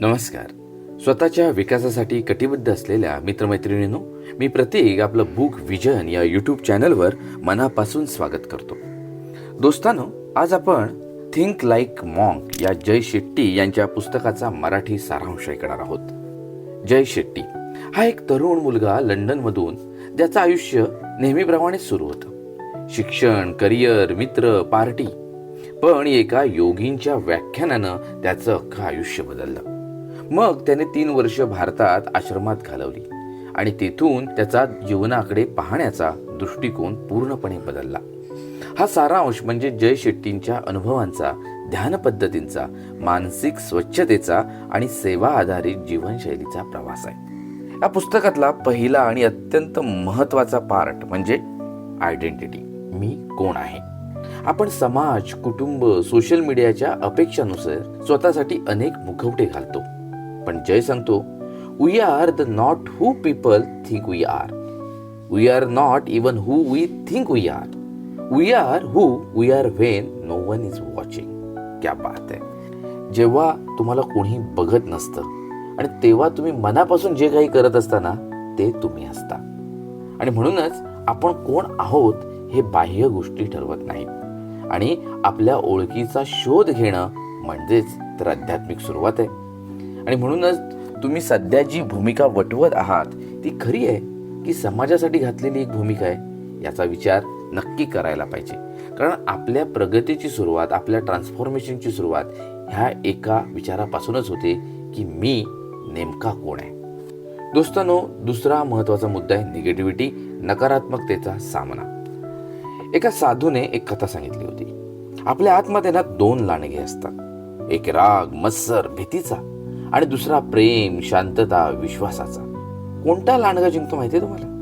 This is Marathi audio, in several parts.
नमस्कार. स्वतःच्या विकासासाठी कटिबद्ध असलेल्या मित्रमैत्रिणींनो मी प्रत्येक आपलं बुक विजन या यूट्यूब चॅनलवर मनापासून स्वागत करतो. दोस्तानो आज आपण थिंक लाईक मॉन्क या जय शेट्टी यांच्या पुस्तकाचा मराठी सारांश ऐकणार आहोत. जय शेट्टी हा एक तरुण मुलगा लंडनमधून ज्याचं आयुष्य नेहमीप्रमाणे सुरू होतं. शिक्षण करिअर मित्र पार्टी पण एका योगींच्या व्याख्यानानं त्याचं अख्खं आयुष्य बदललं. मग त्याने तीन वर्ष भारतात आश्रमात घालवली आणि तेथून त्याचा जीवनाकडे पाहण्याचा दृष्टिकोन पूर्णपणे बदलला. हा सारांश म्हणजे जय शेट्टींच्या अनुभवांचा ध्यान पद्धतींचा मानसिक स्वच्छतेचा आणि सेवा आधारित जीवनशैलीचा प्रवास आहे. या पुस्तकातला पहिला आणि अत्यंत महत्त्वाचा पार्ट म्हणजे आयडेंटिटी मी कोण आहे? आपण समाज कुटुंब सोशल मीडियाच्या अपेक्षानुसार स्वतःसाठी अनेक मुखवटे घालतो. पण जय सांगतो we are the not who people think we are we are not even who we think we are we are who we are when no one is watching क्या बात आहे जेव्हा तुम्हाला कोणी बघत नसतं आणि तेव्हा तुम्ही मनापासून जे काही करत असताना ते तुम्ही असता. आणि म्हणूनच आपण कोण आहोत हे बाह्य गोष्टी ठरवत नाही. आणि आपल्या ओळखीचा शोध घेणं म्हणजेच तर आध्यात्मिक सुरुवात आहे. आणि म्हणूनच तुम्ही सध्या जी भूमिका वटवत आहात ती खरी आहे की समाजासाठी घातलेली एक भूमिका आहे? याचा विचार नक्की करायला पाहिजे. कारण आपल्या प्रगतीची सुरुवात आपल्या ट्रान्सफॉर्मेशनची सुरुवात ह्या एका विचारापासूनच होते की मी नेमका कोण आहे? दोस्तांनो दुसरा महत्त्वाचा मुद्दा आहे निगेटिव्हिटी नकारात्मकतेचा सामना. एका साधूने एक कथा सांगितली होती. आपल्या आतमध्ये ना दोन लांडगे असतात. एक राग मत्सर भीतीचा. आणि दुसरा प्रेम शांतता विश्वासाचा. कोणता लांडगा जिंकतो माहितीये तुम्हाला?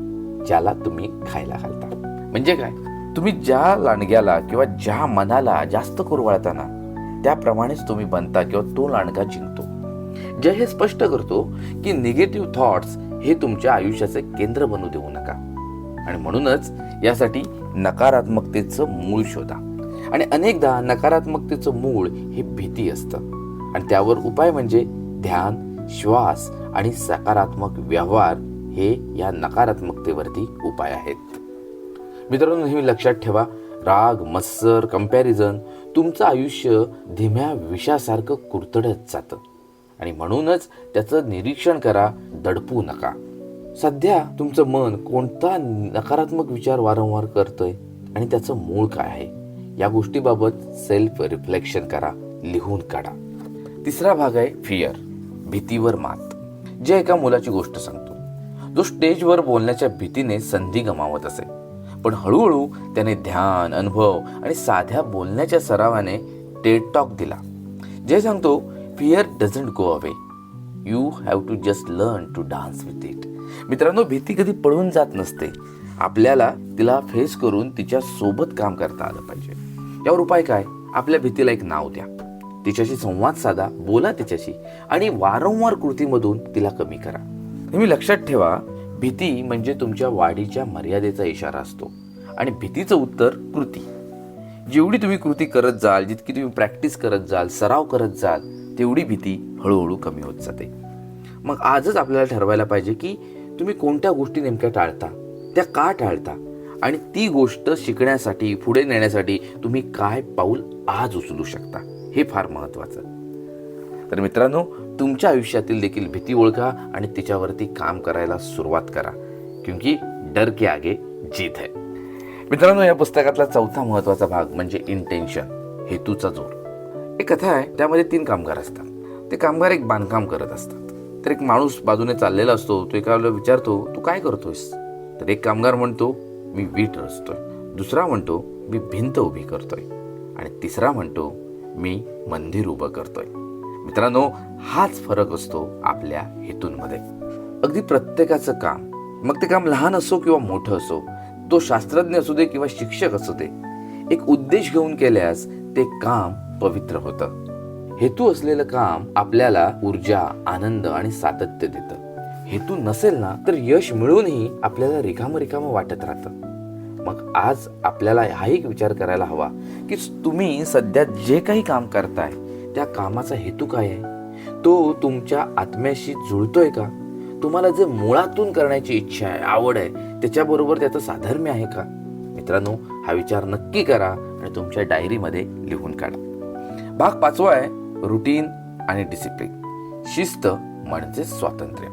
ज्याला तुम्ही खायला घालता. म्हणजे काय? तुम्ही ज्या लांडग्याला किंवा ज्या मनाला जास्त कुरवाळता ना त्याप्रमाणेच तुम्ही बनता किंवा तो लांडगा जिंकतो. जय हे स्पष्ट करतो की निगेटिव्ह थॉट्स हे तुमच्या आयुष्याचे केंद्र बनू देऊ नका. आणि म्हणूनच यासाठी नकारात्मकतेचं मूळ शोधा. आणि अनेकदा नकारात्मकतेचं मूळ हे भीती असतं. आणि त्यावर उपाय म्हणजे ध्यान श्वास आणि सकारात्मक व्यवहार हे या नकारात्मकतेवरती उपाय आहेत. मित्रांनो नेहमी लक्षात ठेवा राग मत्सर कंपॅरिझन तुमचं आयुष्य धीम्या विषासारखं कुरतडत जातं. आणि म्हणूनच त्याचं निरीक्षण करा दडपू नका. सध्या तुमचं मन कोणता नकारात्मक विचार वारंवार करतंय आणि त्याचं मूळ काय आहे? या गोष्टीबाबत सेल्फ रिफ्लेक्शन करा लिहून काढा. तिसरा भाग आहे फिअर भीतीवर मात. जे एका मुलाची गोष्ट सांगतो. जो स्टेजवर बोलण्याच्या भीतीने संधी गमावत असे. पण हळूहळू त्याने ध्यान अनुभव आणि साध्या बोलण्याच्या सरावाने टेड टॉक दिला. जे सांगतो fear doesn't go away you have to just learn to dance with it मित्रांनो भीती कधी पळून जात नसते. आपल्याला तिला फेस करून तिच्या सोबत काम करता आलं पाहिजे. यावर उपाय काय? आपल्या भीतीला एक नाव द्या. तिच्याशी संवाद साधा बोला तिच्याशी आणि वारंवार कृतीमधून तिला कमी करा. नेहमी लक्षात ठेवा भीती म्हणजे तुमच्या वाढीच्या मर्यादेचा इशारा असतो आणि भीतीचं उत्तर कृती. जेवढी तुम्ही कृती करत जाल जितकी तुम्ही प्रॅक्टिस करत जाल सराव करत जाल तेवढी भीती हळूहळू कमी होत जाते. मग आजच आपल्याला ठरवायला पाहिजे की तुम्ही कोणत्या गोष्टी नेमक्या टाळता त्या का टाळता आणि ती गोष्ट शिकण्यासाठी पुढे नेण्यासाठी तुम्ही काय पाऊल आज उचलू शकता? हे फार महत्वाचं तर मित्रांनो तुमच्या आयुष्यातील देखील भीती ओळखा आणि तिच्यावरती काम करायला सुरुवात करा. क्योंकि डर के आगे जीत है. मित्रांनो या पुस्तकातला चौथा महत्त्वाचा भाग म्हणजे इंटेन्शन हेतूचा जोर. एक कथा आहे त्यामध्ये तीन कामगार असतात. ते कामगार एक बांधकाम करत असतात. तर एक माणूस बाजूने चाललेला असतो तो एकाला विचारतो तू काय करतोयस? तर एक कामगार म्हणतो मी वीट रचतोय. दुसरा म्हणतो मी भिंत उभी करतोय. आणि तिसरा म्हणतो मी मंदिर उभं करतोय. मित्रांनो हाच फरक असतो आपल्या हेतूंमध्ये. अगदी प्रत्येकाचं काम मग ते काम लहान असो किंवा मोठं असो तो शास्त्रज्ञ असू दे किंवा शिक्षक असू दे एक उद्देश घेऊन केल्यास ते काम पवित्र होतं. हेतू असलेलं काम आपल्याला ऊर्जा आनंद आणि सातत्य देतं. हेतू नसेल ना तर यश मिळूनही आपल्याला रिकामं रिकामं वाटत राहतं. मग आज आपल्याला हा एक विचार करायला हवा की तुम्ही सध्या जे काही काम करताय त्या कामाचा हेतू काय आहे? तो तो तुमच्या आत्म्याशी जुळतोय का? तुम्हाला जे मुळातून करण्याची इच्छा आहे आवड आहे त्याच्याबरोबर त्याचं साधर्म्य आहे का? मित्रांनो हा विचार नक्की करा आणि तुमच्या डायरीमध्ये लिहून काढा. भाग पाचवा आहे रुटीन आणि डिसिप्लिन शिस्त म्हणजे स्वातंत्र्य.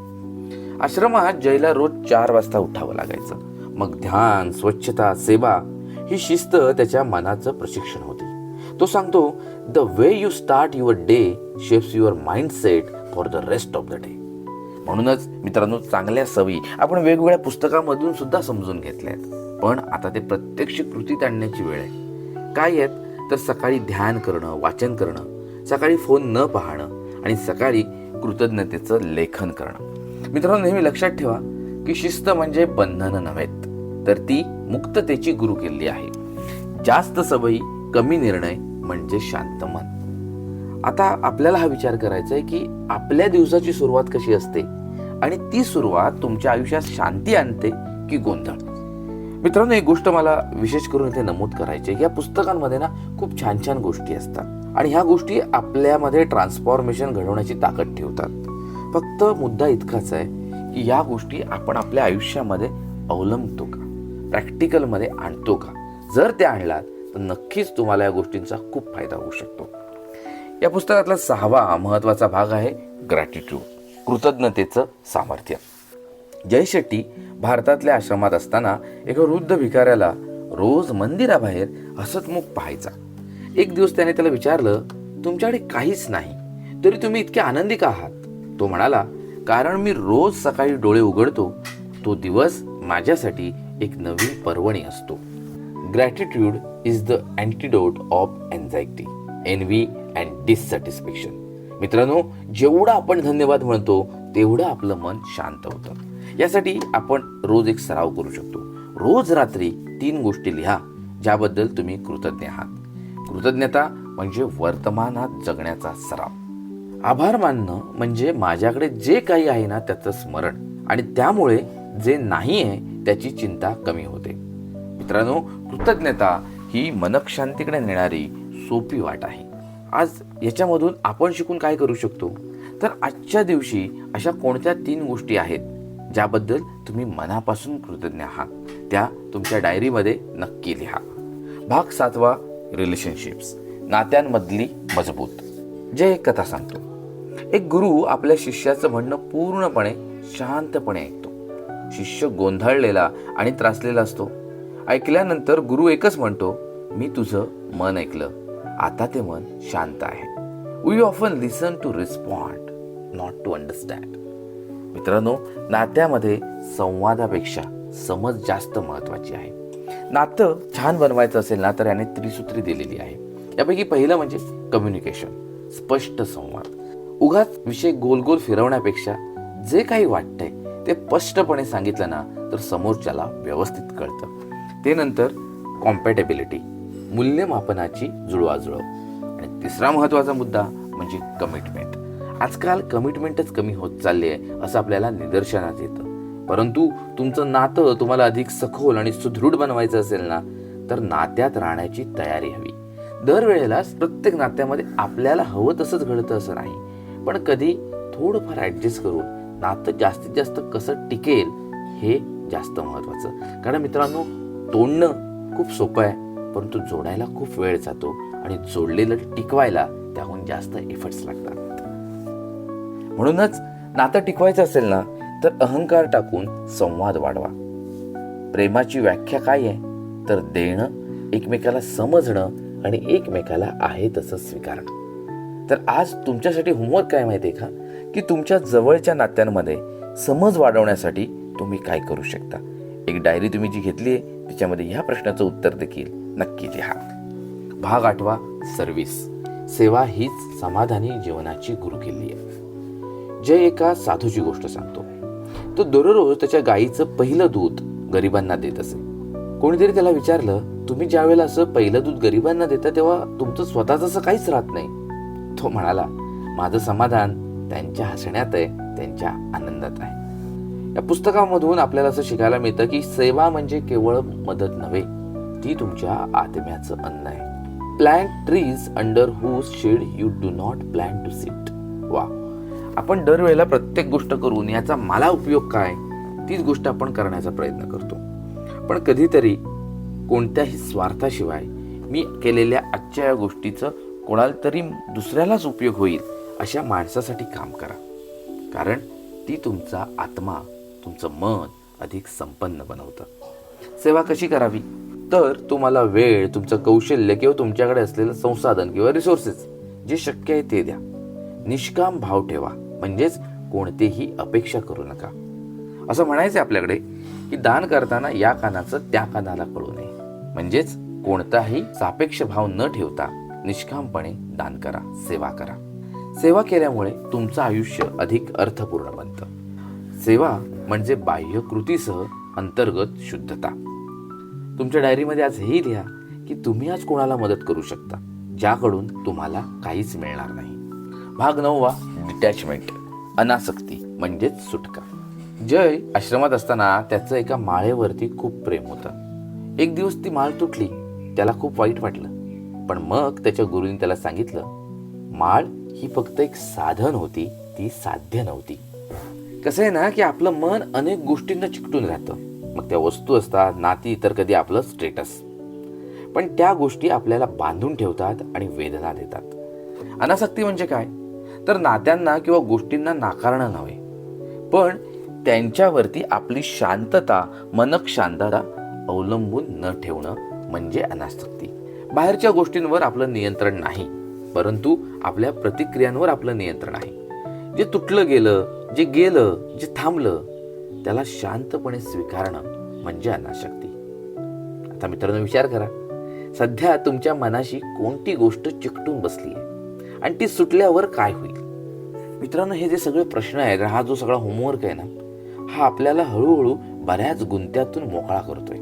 आश्रमात जयला रोज चार वाजता उठावं लागायचं. मग ध्यान स्वच्छता सेवा ही शिस्त त्याच्या मनाचं प्रशिक्षण होते. तो सांगतो the way you start your day shapes your mindset for the rest of the day म्हणूनच मित्रांनो चांगल्या सवयी आपण वेगवेगळ्या पुस्तकामधून सुद्धा समजून घेतल्या आहेत पण आता ते प्रत्यक्ष कृतीत आणण्याची वेळ आहे. काय आहेत? तर सकाळी ध्यान करणं वाचन करणं सकाळी फोन न पाहणं आणि सकाळी कृतज्ञतेचं लेखन करणं. मित्रांनो नेहमी लक्षात ठेवा की शिस्त म्हणजे बंधनं नव्हेत तर ती मुक्ततेची गुरु केली आहे. जास्त सवयी कमी निर्णय म्हणजे शांत मन. आता आपल्याला हा विचार करायचा आहे की आपल्या दिवसाची सुरुवात कशी असते आणि ती सुरुवात तुमच्या आयुष्यात शांती आणते की गोंधळ? मित्रांनो एक गोष्ट मला विशेष करून इथे नमूद करायची आहे. या पुस्तकांमध्ये ना खूप छान छान गोष्टी असतात आणि ह्या गोष्टी आपल्यामध्ये ट्रान्सफॉर्मेशन घडवण्याची ताकद ठेवतात. फक्त मुद्दा इतकाच आहे की या गोष्टी आपण आपल्या आयुष्यामध्ये अवलंबतो का? प्रॅक्टिकलमध्ये आणतो का? जर ते आणलात तर नक्कीच तुम्हाला या गोष्टींचा खूप फायदा होऊ शकतो. या पुस्तकातला सहावा महत्त्वाचा भाग आहे ग्रॅटिट्यूड कृतज्ञतेचं सामर्थ्य. जय शेट्टी भारतातल्या आश्रमात असताना एका वृद्ध भिकाऱ्याला रोज मंदिराबाहेर हसतमुख पाहायचा. एक दिवस त्याने त्याला विचारलं तुमच्याकडे काहीच नाही तरी तुम्ही इतके आनंदी का आहात? तो म्हणाला कारण मी रोज सकाळी डोळे उघडतो तो दिवस माझ्यासाठी एक नवीन पर्वणी असतो. Gratitude is the antidote of anxiety envy and dissatisfaction मित्रांनो जेवढं आपण धन्यवाद म्हणतो तेवढं आपलं मन शांत होतं. यासाठी आपण रोज एक सराव करू शकतो. रोज रात्री तीन गोष्टी लिहा ज्याबद्दल तुम्ही कृतज्ञ आहात. कृतज्ञता म्हणजे वर्तमानात जगण्याचा सराव. आभार मानणं म्हणजे माझ्याकडे जे काही आहे ना त्याचं स्मरण. आणि त्यामुळे जे नाही आहे त्याची चिंता कमी होते. मित्रांनो कृतज्ञता ही मनक्षांतीकडे नेणारी सोपी वाट आहे. आज याच्यामधून आपण शिकून काय करू शकतो? तर आजच्या दिवशी अशा कोणत्या तीन गोष्टी आहेत ज्याबद्दल तुम्ही मनापासून कृतज्ञ आहात? त्या तुमच्या डायरीमध्ये नक्की लिहा. भाग सातवा रिलेशनशिप्स. नात्यांमधली मजबूत. जे एक कथा सांगतो. एक गुरु आपल्या शिष्याचं म्हणणं पूर्णपणे शांतपणे ऐकतो. शिष्य गोंधळलेला आणि त्रासलेला असतो. ऐकल्यानंतर गुरु एकच म्हणतो मी तुझं मन ऐकलं. आता ते मन शांत आहे. We often listen to respond not to understand मित्रांनो नात्यामध्ये संवादापेक्षा समज जास्त महत्वाची आहे. नातं छान बनवायचं असेल ना तर याने त्रिसूत्री दिलेली आहे. यापैकी पहिलं म्हणजे कम्युनिकेशन स्पष्ट संवाद. उगाच विषय गोल गोल फिरवण्यापेक्षा जे काही वाटतंय ते स्पष्टपणे सांगितलं ना तर समोरच्याला व्यवस्थित कळतं. ते नंतर कॉम्पॅटेबिलिटी मूल्यमापनाची जुळवाजुळव. आणि तिसरा महत्त्वाचा मुद्दा म्हणजे कमिटमेंट आजकाल कमिटमेंटच कमी होत चालली आहे असं आपल्याला निदर्शनात येतं. परंतु तुमचं नातं तुम्हाला अधिक सखोल आणि सुदृढ बनवायचं असेल ना तर नात्यात राहण्याची तयारी हवी. दरवेळेलाच प्रत्येक नात्यामध्ये आपल्याला हवं तसंच घडतं असं नाही. पण कधी थोडंफार ऍडजस्ट करून नातं जास्तीत जास्त कसं टिकेल हे जास्त महत्वाचं. कारण मित्रांनो तोडणं खूप सोपं आहे परंतु जोडायला खूप वेळ जातो आणि जोडलेलं टिकवायला त्याहून जास्त एफर्ट्स लागतात. म्हणूनच नातं टिकवायचं असेल ना तर अहंकार टाकून संवाद वाढवा. प्रेमाची व्याख्या काय आहे? तर देणं एकमेकाला समजणं आणि एकमेकाला आहे तसं स्वीकारणं. तर आज तुमच्यासाठी होमवर्क काय माहिती आहे का? की तुमच्या जवळच्या नात्यांमध्ये समज वाढवण्यासाठी तुम्ही काय करू शकता? एक डायरी तुम्ही जी घेतली आहे त्याच्यामध्ये ह्या प्रश्नाचं उत्तर देखील नक्की लिहा. भाग आठवा सर्व्हिस सेवा हीच समाधानी जीवनाची गुरुकिल्ली आहे. जय एका साधूची गोष्ट सांगतो. तो दररोज त्याच्या गाईचं पहिलं दूध गरिबांना देत असे. कोणीतरी त्याला विचारलं तुम्ही ज्या वेळेला असं पहिलं दूध गरिबांना देता तेव्हा तुमचं स्वतःच असं काहीच राहत नाही. तो म्हणाला माझं समाधान त्यांच्या हसण्यात आहे त्यांच्या आनंदात आहे. या पुस्तकामधून आपल्याला असं शिकायला मिळतं की सेवा म्हणजे केवळ मदत नव्हे ती तुमच्या आत्म्याचं अन्न आहे. Plant trees under whose shade you do not plan to sit वा आपण दरवेळेला प्रत्येक गोष्ट करून याचा मला उपयोग काय तीच गोष्ट आपण करण्याचा प्रयत्न करतो. पण कधीतरी कोणत्याही स्वार्थाशिवाय मी केलेल्या आजच्या या गोष्टीचं कोणाला तरी दुसऱ्यालाच उपयोग होईल अशा माणसासाठी काम करा. कारण ती तुमचा आत्मा तुमचं मन अधिक संपन्न बनवतं. सेवा कशी करावी? तर तुम्हाला वेळ तुमचं कौशल्य किंवा तुमच्याकडे असलेलं संसाधन किंवा रिसोर्सेस जे शक्य आहे ते द्या. निष्काम भाव ठेवा. म्हणजेच कोणतेही अपेक्षा करू नका. असं म्हणायचं आपल्याकडे की दान करताना या कानाचं त्या कानाला कळू नये. म्हणजेच कोणताही सापेक्ष भाव न ठेवता निष्कामपणे दान करा सेवा करा. सेवा केल्यामुळे तुमचं आयुष्य अधिक अर्थपूर्ण बनतं. सेवा म्हणजे बाह्य कृतीसह अंतर्गत शुद्धता. तुमच्या डायरीमध्ये आज हेही लिहा की तुम्ही आज कोणाला मदत करू शकता ज्याकडून तुम्हाला काहीच मिळणार नाही. भाग नववा डिटॅचमेंट अनासक्ती म्हणजेच सुटका. जय आश्रमात असताना त्याचं एका माळेवरती खूप प्रेम होतं. एक दिवस ती माळ तुटली त्याला खूप वाईट वाटलं. पण मग त्याच्या गुरुने त्याला सांगितलं माळ ही फक्त एक साधन होती ती साध्य नव्हती. कसं आहे ना की आपलं मन अनेक गोष्टींना चिकटून राहतं. मग त्या वस्तू असतात नाती तर कधी आपलं स्टेटस पण त्या गोष्टी आपल्याला बांधून ठेवतात आणि वेदना देतात. अनासक्ती म्हणजे काय? तर नात्यांना किंवा गोष्टींना नाकारणं नव्हे. पण त्यांच्यावरती आपली शांतता मनक शांतता अवलंबून न ठेवणं म्हणजे अनासक्ती. बाहेरच्या गोष्टींवर आपलं नियंत्रण नाही परंतु आपल्या प्रतिक्रियांवर आपलं नियंत्रण आहे. जे तुटलं गेलं जे गेलं जे थांबलं त्याला शांतपणे स्वीकारणं म्हणजे अनाशक्ती. आता मित्रांनो विचार करा सध्या तुमच्या मनाशी कोणती गोष्ट चिकटून बसली आहे आणि ती सुटल्यावर काय होईल? मित्रांनो हे जे सगळे प्रश्न आहेत हा जो सगळा होमवर्क आहे ना हा आपल्याला हळूहळू बऱ्याच गुंत्यातून मोकळा करतोय.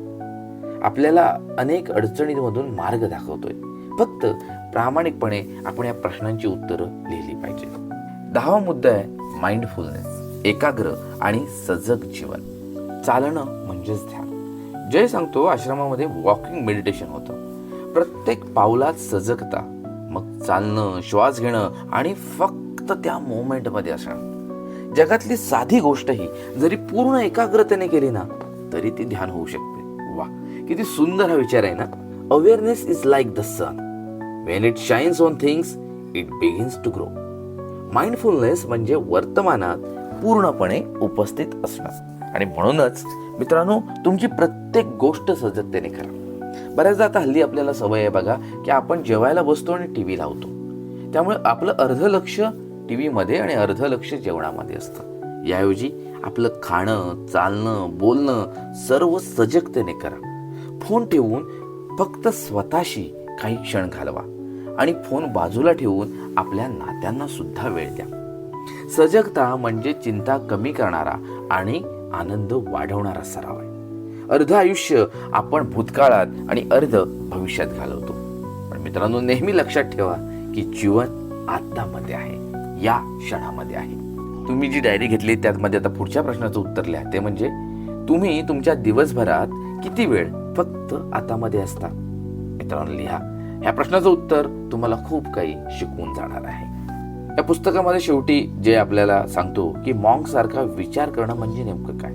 आपल्याला अनेक अडचणींमधून मार्ग दाखवतोय. फक्त प्रामाणिकपणे आपण या प्रश्नांची उत्तरं लिहिली पाहिजे. दहावा मुद्दा आहे माइंडफुलनेस एकाग्र आणि सजग जीवन. चालणं म्हणजेच ध्यान. जय सांगतो आश्रमामध्ये वॉकिंग मेडिटेशन होतं. प्रत्येक पावलात सजगता मग चालणं श्वास घेणं आणि फक्त त्या मोमेंटमध्ये असणं. जगातली साधी गोष्टही जरी पूर्ण एकाग्रतेने केली ना तरी ती ध्यान होऊ शकते. किती सुंदर हा विचार आहे ना? Awareness is like the sun when it shines on things it begins to grow mindfulness म्हणजे वर्तमानात पूर्णपणे उपस्थित असणं. आणि म्हणूनच मित्रांनो तुमची प्रत्येक गोष्ट सजगतेने करा. बऱ्याचदा आता हल्ली आपल्याला सवय आहे बघा की आपण जेवायला बसतो आणि टी व्ही लावतो. त्यामुळे आपलं अर्ध लक्ष टी व्हीमध्ये आणि अर्ध लक्ष जेवणामध्ये असतं. याऐवजी आपलं खाणं चालणं बोलणं सर्व सजगतेने करा. फोन ठेवून फक्त स्वतःशी काही क्षण घालवा आणि फोन बाजूला ठेवून आपल्या नात्यांना सुद्धा वेळ द्या. सजगता म्हणजे चिंता कमी करणारा आणि आनंद वाढवणारा सराव आहे. अर्ध आयुष्य आपण भूतकाळात आणि अर्ध भविष्यात घालवतो. पण मित्रांनो नेहमी लक्षात ठेवा की जीवन आत्तामध्ये आहे. या क्षणामध्ये आहे. तुम्ही जी डायरी घेतली त्यामध्ये आता पुढच्या प्रश्नाचं उत्तर लिहा. ते म्हणजे तुम्ही तुमच्या दिवसभरात किती वेळ फक्त आतामध्ये असता मित्रांनो लिहा. ह्या प्रश्नाचं उत्तर तुम्हाला खूप काही शिकवून जाणार आहे. या पुस्तकामध्ये शेवटी जे आपल्याला सांगतो की मॉंग सारखा विचार करणं म्हणजे नेमकं काय?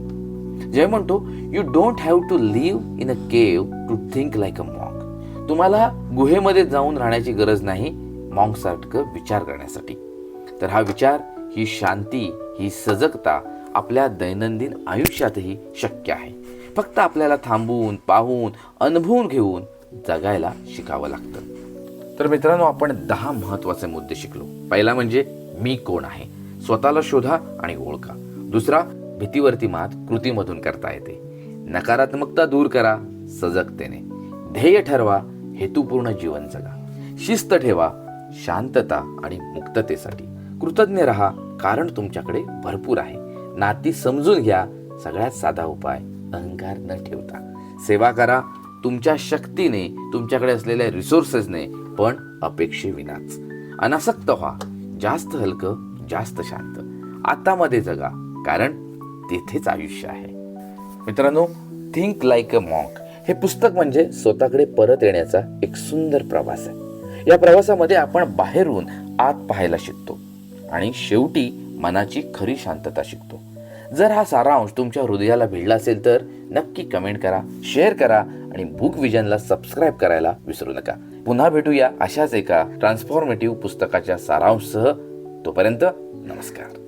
जे म्हणतो you don't have to live in a cave to think like a monk तुम्हाला गुहेमध्ये जाऊन राहण्याची गरज नाही मॉंग सारखं विचार करण्यासाठी. तर हा विचार ही शांती ही सजगता आपल्या दैनंदिन आयुष्यातही शक्य आहे. फक्त आपल्याला थांबून पाहून अनुभवून घेऊन जगायला शिकावं लागतं. तर मित्रांनो आपण दहा महत्त्वाचे मुद्दे शिकलो. पहिला म्हणजे मी कोण आहे? स्वतःला शोधा आणि ओळखा. दुसरा भीतीवरती मात कृतीमधून करता येते. नकारात्मकता दूर करा सजगतेने. ध्येय ठरवा हेतुपूर्ण जीवन जगा. शिस्त ठेवा शांतता आणि मुक्ततेसाठी. कृतज्ञ राहा कारण तुमच्याकडे भरपूर आहे. नाती समजून घ्या सगळ्यात साधा उपाय अहंकार न ठेवता. सेवा करा तुमच्या शक्तीने तुमच्याकडे असलेल्या रिसोर्सेसने पण अपेक्षेविनाच. अनासक्त व्हा जास्त हलकं जास्त शांत. आतामध्ये जगा कारण तेथेच आयुष्य आहे. मित्रांनो थिंक लाईक अ मॉन्क हे पुस्तक म्हणजे स्वतःकडे परत येण्याचा एक सुंदर प्रवास आहे. या प्रवासामध्ये आपण बाहेरून आत पाहायला शिकतो आणि शेवटी मनाची खरी शांतता शिकतो. जर हा सारांश तुमच्या हृदयाला भिडला असेल तर नक्की कमेंट करा शेअर करा आणि बुक विजनला सबस्क्राईब करायला विसरू नका. पुन्हा भेटूया अशाच एका ट्रान्सफॉर्मेटिव्ह पुस्तकाच्या सारांशसह. तोपर्यंत नमस्कार.